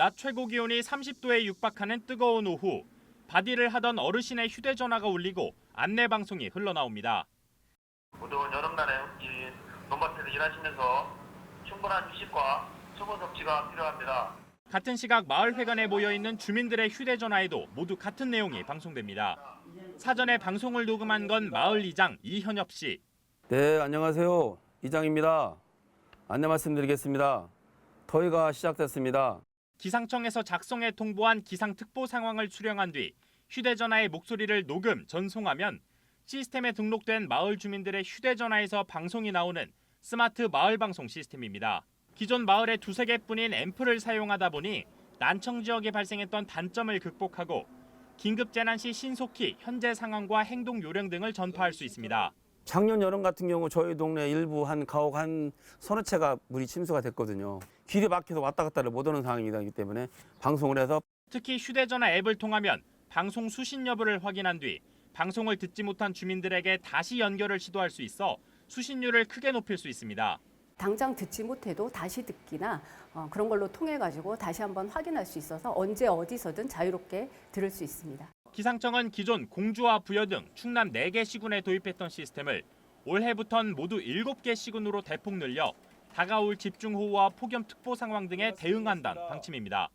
낮 최고 기온이 30도에 육박하는 뜨거운 오후 바디를 하던 어르신의 휴대전화가 울리고 안내 방송이 흘러나옵니다. 무더운 여름날에 이 논밭에서 일하시면서 충분한 휴식과 수분 섭취가 필요합니다. 같은 시각 마을 회관에 모여 있는 주민들의 휴대전화에도 모두 같은 내용이 방송됩니다. 사전에 방송을 녹음한 건 마을 이장 이현엽 씨. 네, 안녕하세요. 이장입니다. 안내 말씀드리겠습니다. 더위가 시작됐습니다. 기상청에서 작성해 통보한 기상특보 상황을 수령한 뒤 휴대전화의 목소리를 녹음, 전송하면 시스템에 등록된 마을 주민들의 휴대전화에서 방송이 나오는 스마트 마을 방송 시스템입니다. 기존 마을에 두세 개뿐인 앰프를 사용하다 보니 난청 지역에 발생했던 단점을 극복하고 긴급 재난 시 신속히 현재 상황과 행동 요령 등을 전파할 수 있습니다. 작년 여름 같은 경우 저희 동네 일부 한 가옥 한 서너 채가 물이 침수가 됐거든요. 길이 막혀서 왔다 갔다를 못 하는 상황이기 때문에 방송을 해서 특히 휴대전화 앱을 통하면 방송 수신 여부를 확인한 뒤 방송을 듣지 못한 주민들에게 다시 연결을 시도할 수 있어 수신율을 크게 높일 수 있습니다. 당장 듣지 못해도 다시 듣기나 어, 그런 걸로 통해 가지고 다시 한번 확인할 수 있어서 언제 어디서든 자유롭게 들을 수 있습니다. 기상청은 기존 공주와 부여 등 충남 4개 시군에 도입했던 시스템을 올해부턴 모두 7개 시군으로 대폭 늘려 다가올 집중호우와 폭염특보 상황 등에 대응한다는 방침입니다.